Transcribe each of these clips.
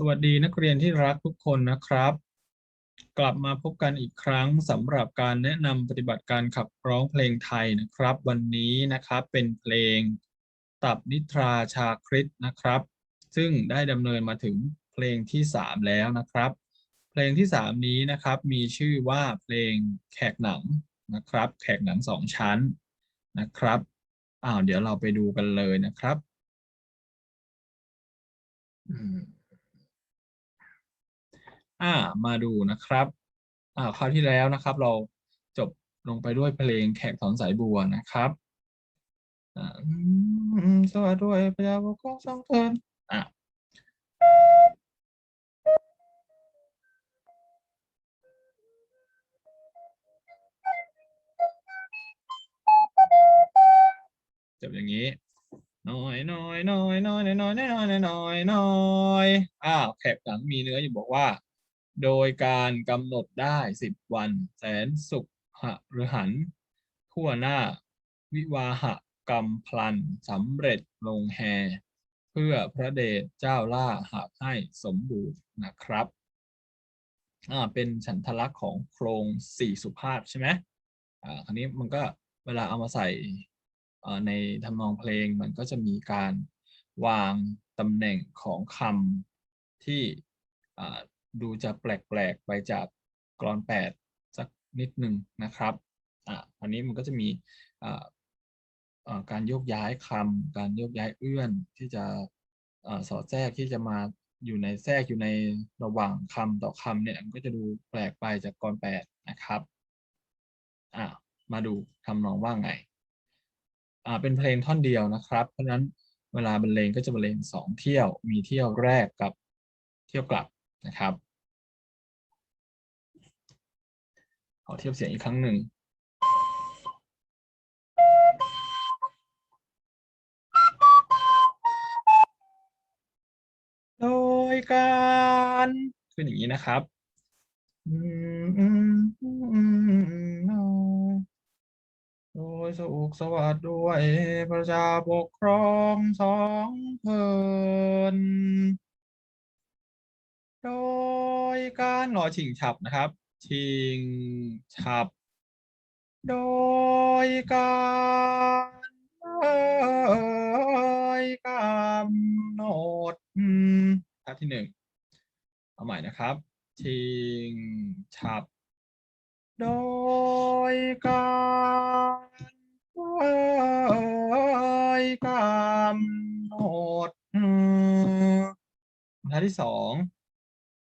สวัสดีนักเรียนที่รักทุกคนนะครับ กลับมาพบกันอีกครั้งสำหรับการแนะนำปฏิบัติการขับร้องเพลงไทยนะครับ วันนี้นะครับเป็นเพลงตับนิทราชาคริตนะครับ ซึ่งได้ดำเนินมาถึงเพลงที่สามแล้วนะครับ เพลงที่สามนี้นะครับมีชื่อว่าเพลงแขกหนังนะครับ แขกหนังสองชั้นนะครับอ้าวเดี๋ยวเราไปดูกันเลยนะครับ อืม อ่ามาดูนะครับอ่าคราวที่แล้วนะครับ เราจบลงไปด้วยเพลงแขกถอนสายบัวนะครับอ่าอืมสวัสดีด้วยพระยาบุกองสองเทินอ่าจบอย่างนี้น้อยน้อยน้อยน้อยน้อยน้อยน้อยน้อยน้อยน้อยอ้าวแขกหลังมีเนื้ออยู่บอกว่า โดยการกำหนดได้สิบวัน แสนสุขหะหรือหัน ทั่วหน้า วิวาหะกรรมพลันสำเร็จลงแฮ เพื่อพระเดชเจ้าล่าหากให้สมบูรณ์นะครับอ่าเป็นฉันทลักษณ์ของโครงสี่สุภาพใช่ไหมอ่าคราวนี้มันก็เวลาเอามาใส่อ่าในทำนองเพลงมันก็จะมีการวางตำแหน่งของคำที่อ่า ดูจะแปลกๆไปจากกรอนแปดสักนิดหนึ่งนะครับอ่าอันนี้มันก็จะมีอ่าการโยกย้ายคำการโยกย้ายเอื้อนที่จะอ่าสอดแทรกที่จะมาอยู่ในแทรกอยู่ในระหว่างคำต่อคำเนี่ยมันก็จะดูแปลกไปจากกรแปดนะครับอ่ามาดูทำนองว่าไงอ่าเป็นเพลงท่อนเดียวนะครับ เพราะนั้นเวลาบรรเลงก็จะบรรเลงสองเที่ยวมีเที่ยวแรกกับเที่ยวกลับ นะครับ ขอเทียบเสียงอีกครั้งหนึ่งโดยการขึ้นอย่างนี้นะครับโดยสุขสวัสดิ์ด้วยประชาปกครองสองเพิน โดยการหล่อชิงฉับนะครับชิงฉับ โดยการเอยกำหนดอืมท่าที่หนึ่งเอาใหม่นะครับชิงฉับ โดยการเอยกำหนดท่าที่สอง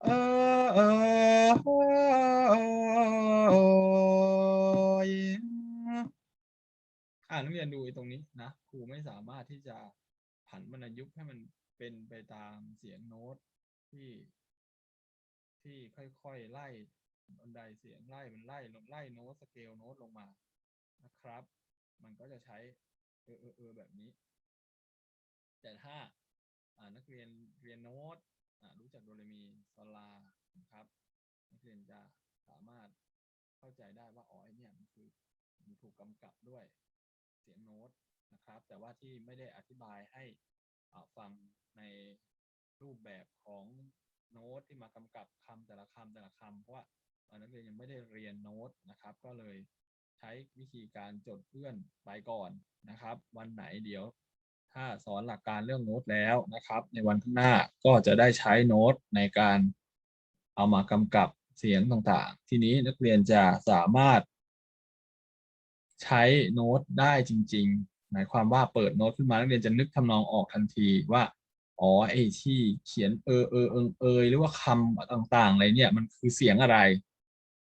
เออเออเอยอ่านักเรียนดูไอ้ตรงนี้นะครูไม่สามารถที่จะผันวรรยุกต์ให้มันเป็นไปตามเสียงโน้ตที่ ที่ค่อยๆไล่บันไดเสียงไล่มันไล่ลงไล่โน้ตสเกลโน้ตลงมานะครับ มันก็จะใช้เออเออเออแบบนี้ แต่ถ้าอ่านักเรียนเรียนโน้ต รู้จักโดเรมีโซลานะครับนักเรียนจะสามารถเข้าใจได้ว่าอ๋อไอเนี่ยมันคือมันถูกกำกับด้วยเสียงโน้ตนะครับ แต่ว่าที่ไม่ได้อธิบายให้อ่าฟังในรูปแบบของโน้ตที่มากำกับคำแต่ละคำแต่ละคำเพราะว่าอ่านักเรียนยังไม่ได้เรียนโน้ตนะครับ ก็เลยใช้วิธีการจดเพื่อนไปก่อนนะครับ วันไหนเดี๋ยว ถ้าสอนหลักการเรื่องโน้ตแล้วนะครับ ในวันข้างหน้าก็จะได้ใช้โน้ตในการเอามากำกับเสียงต่างๆ ทีนี้นักเรียนจะสามารถ ใช้โน้ตได้จริง ๆ หมายความว่าเปิดโน้ตขึ้นมานักเรียนจะนึกทำนองออกทันทีว่าอ๋อไอ้ที่เขียนเออเออเอิงเอยหรือว่าคำต่างๆอะไรเนี่ยมันคือเสียงอะไร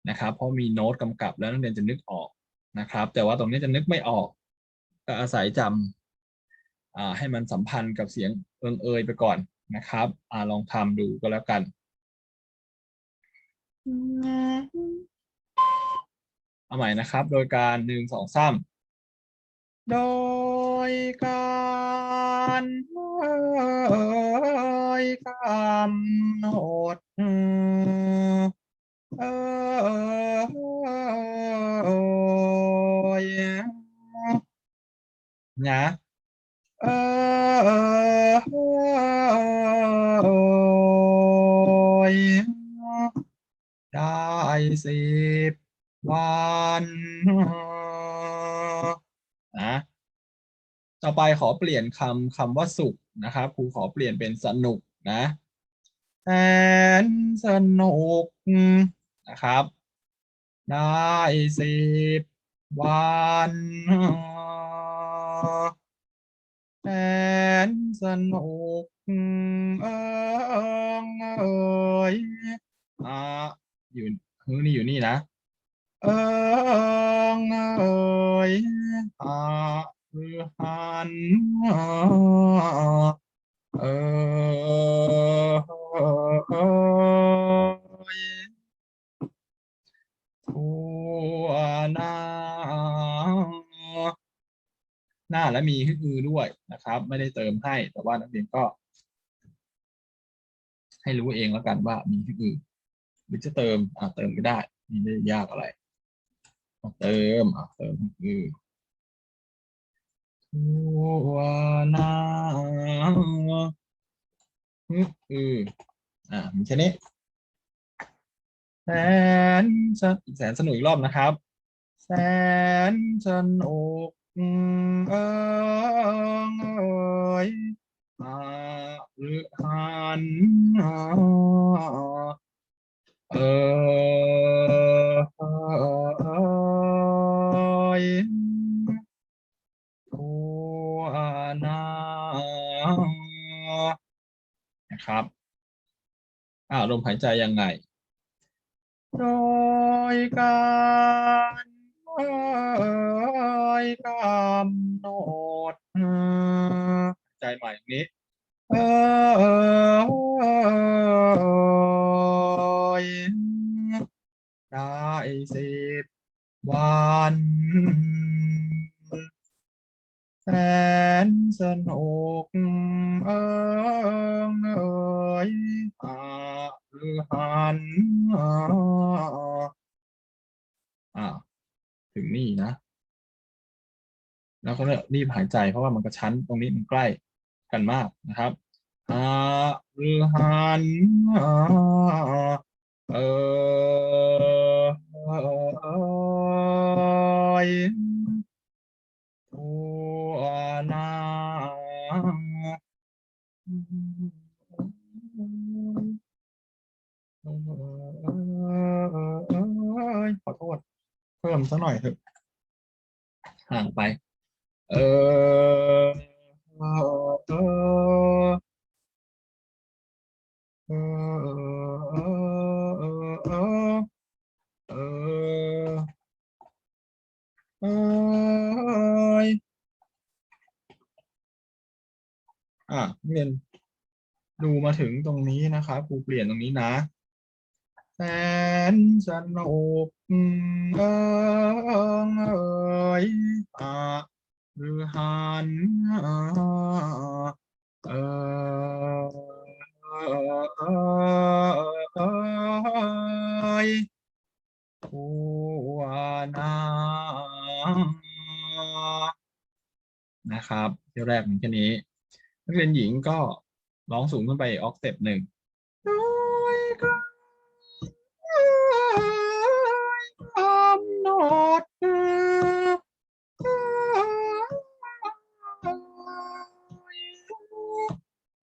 นะครับ เพราะมีโน้ตกำกับแล้วนักเรียนจะนึกออกนะครับ แต่ว่าตรงนี้จะนึกไม่ออกก็อาศัยจำ ให้มันสัมพันธ์กับเสียงเอิงเอยไปก่อนนะครับอลองทำดูก็แล้วกันเอาใหม่นะครับ โดยการหนึ่งสองสามโดยการเอยกำหนดเอยนะ สิบวันนะต่อไปขอเปลี่ยนคำคำว่าสุขนะครับครูขอเปลี่ยนเป็นสนุกนะแสนสนุกนะครับ ได้สิบวันแสนสนุกเอิงเอยอ่าอยู่ ฮือนี่อยู่นี่นะ เอิงเอยอาคือหันเออยทัวหน้า หน้าและมีคือด้วยนะครับ ไม่ได้เติมให้แต่ว่านักเรียนก็ ให้รู้เองแล้วกันว่ามีคือ หรือจะเติมอ่าเติมก็ได้ไม่ได้ยากอะไรเติมอ่าเติมคือทัวนาคือคืออ่ามีแค่นี้แสนสนแสนสนุกอีกรอบนะครับ แสนสนุกเอิงเอยอาหรือหันออเอ ยทั่วหน้านะครับอ่าลมหายใจยังไงโดยการเอ่ยกำหนดใจใหม่นี้เอย ได้สิบวันแสนสนุกเอิงเอยอาหันอ่าถึงนี่นะ แล้วก็รีบหายใจเพราะว่ามันกระชั้นตรงนี้มันใกล้กันมากนะครับอาหรือหัน เออเอยทั่วหน้าเอยขอโทษ เพิ่มสักหน่อยเถอะ ห่างไป เออ อะเรียนดูมาถึงตรงนี้นะครับครูเปลี่ยนตรงนี้นะแสนสนุกเอิงเอยอาหรือหันเออเอยทั่วหน้านะครับเที่ยวแรกมีแค่นี้ นักเรียนหญิงก็ร้องสูงขึ้นไปออกเต็ปหนึ่งนด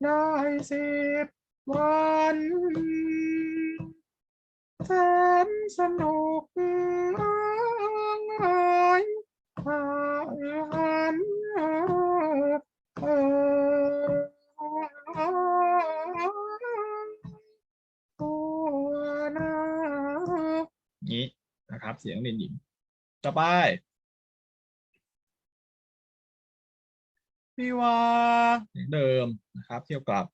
ได้สิบวันแสนสนุก นะครับ เสียงเรียนหญิง ต่อไปวิวาเสียงเดิมนะครับ เที่ยวกลับ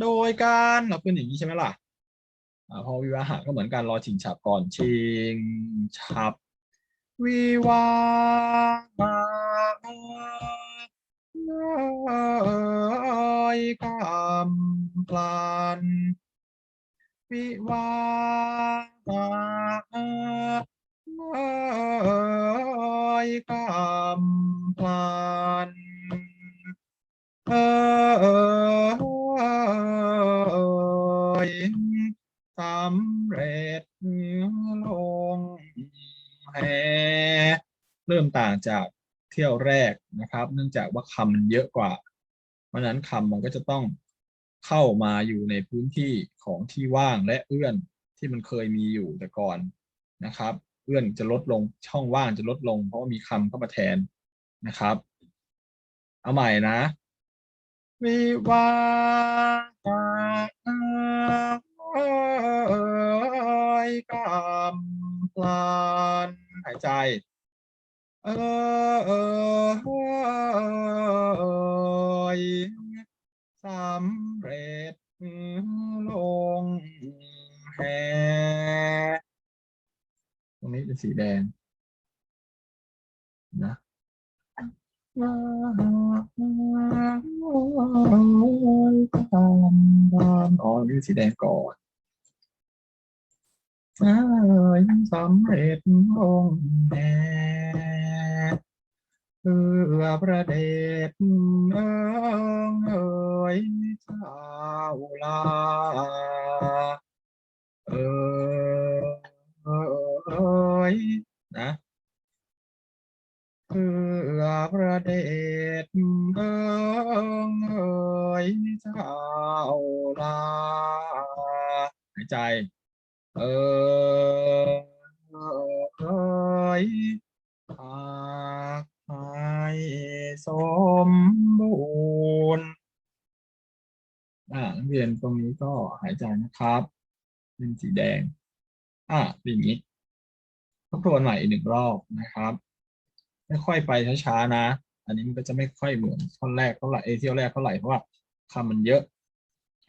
โดยการเราเป็นอย่างนี้ใช่ไหมล่ะพอวิวาหะก็เหมือนการรอชิงฉับก่อนชิงฉับวิวาหะเอยกำพลันวิวาหะ เอยกำพลันเออเอยสำเร็จลงแฮเริ่มต่างจากเที่ยวแรกนะครับ เนื่องจากว่าคำมันเยอะกว่า เพราะนั้นคำมันก็จะต้องเข้ามาอยู่ในพื้นที่ของที่ว่างและเอื้อนที่มันเคยมีอยู่แต่ก่อนนะครับ เอื้อนจะลดลงช่องว่างจะลดลง เพราะว่ามีคำเข้ามาแทนนะครับ เอาใหม่นะวิวาหายกำพลานหายใจ เออเออยสำเร็จลงแฮ ตรงนี้เป็นสีแดงนะอ๋อนี่สีแดงก่อนเอ้ยสำเร็จองค์แด่เพื่อประเดชเอิงเอ่ยเจ้าลาเออ อ่ยนะเพื่อประเดชเอิงเอ่ยเจ้าลาหายใจเออเอ่ยหากให้สมบูรณ์อ่านักเรียนตรงนี้ก็หายใจนะครับ เป็นสีแดง อ่าเป็นอย่างนี้ ทบทวนใหม่อีกหนึ่งรอบนะครับค่อยๆไปช้าๆนะ อันนี้มันก็จะไม่ค่อยเหมือนท่อนแรกเท่าไหร่เอเที่ยวแรกเท่าไหร่เพราะว่าคำมันเยอะ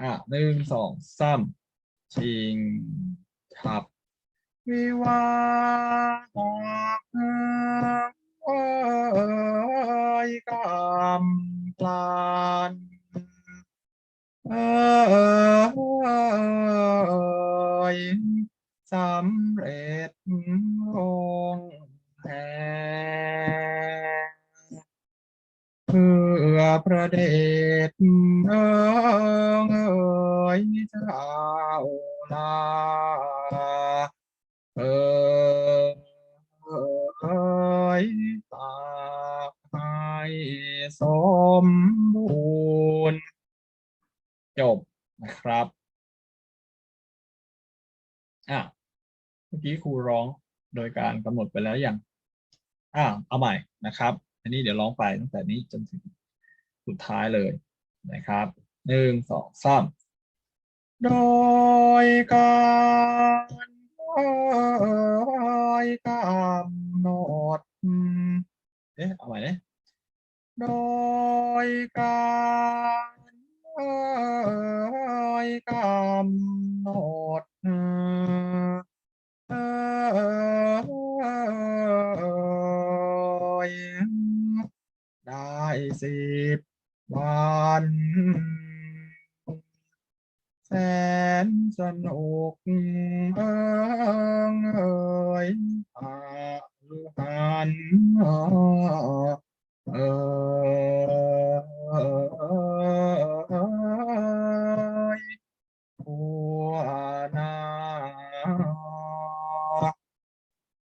อะหนึ่งสองสามชิงทับวิวาหอกเอยกำพลานเอย สำเร็จลงแฮเพื่อประเดชเอิงเอ่ยเจ้าลาเออเอยตาให้สมบูรณ์จบนะครับ มื่อกี้ครูร้องโดยการกำหนดไปแล้วอย่างอ่าเอาใหม่นะครับ อันนี้เดี๋ยวร้องไปตั้งแต่นี้จนถึงสุดท้ายเลยนะครับหนึ่งสองสามโดยการโดยกำหนดเอ๊ะเอาใหม่เน๊ยโดยการโดยกำหนด ยได้สิบวันแสนสนุกเอิงเอ่ยอาหันเอย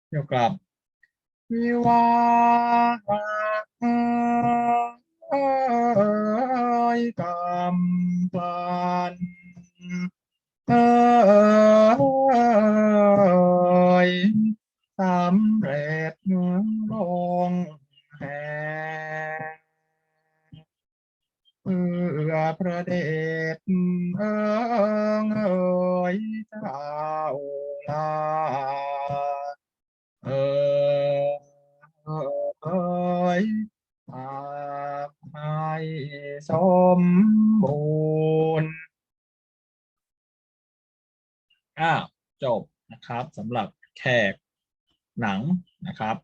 เกี่ยวกับวิวาหะเอยกำพลานเอยสำเร็จลงแฮเพื่อประเดช สมบูรณ์อ้าวจบนะครับสำหรับแขกหนังนะครับ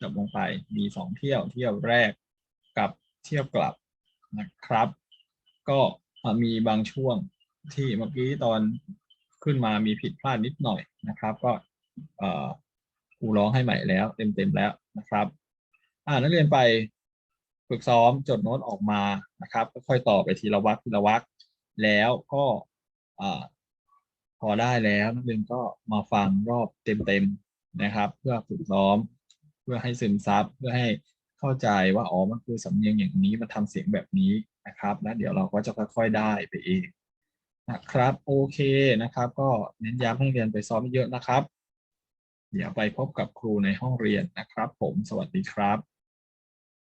จบลงไปมีสองเที่ยวเที่ยวแรกกับเที่ยวกลับนะครับ ก็มีบางช่วงที่เมื่อกี้ตอนขึ้นมามีผิดพลาดนิดหน่อยนะครับ ก็อ่อครูร้องให้ใหม่แล้ว เต็มๆแล้วนะครับ อ่านักเรียนไป ฝึกซ้อมจดโน้ตออกมานะครับก็ค่อยต่อไปทีละวรรคทีละวรรคแล้วก็พอได้แล้วนักเรียนก็มาฟังรอบเต็มๆนะครับ เพื่อฝึกซ้อม เพื่อให้ซึมซับเพื่อให้เข้าใจว่าอ๋อมันคือสำเนียงอย่างนี้มันทำเสียงแบบนี้นะครับแล้วเดี๋ยวเราก็จะค่อยๆได้ไปเองนะครับโอเคนะครับ ก็เน้นย้ำให้เรียนไปซ้อมเยอะนะครับ เดี๋ยวไปพบกับครูในห้องเรียนนะครับ ผมสวัสดีครับ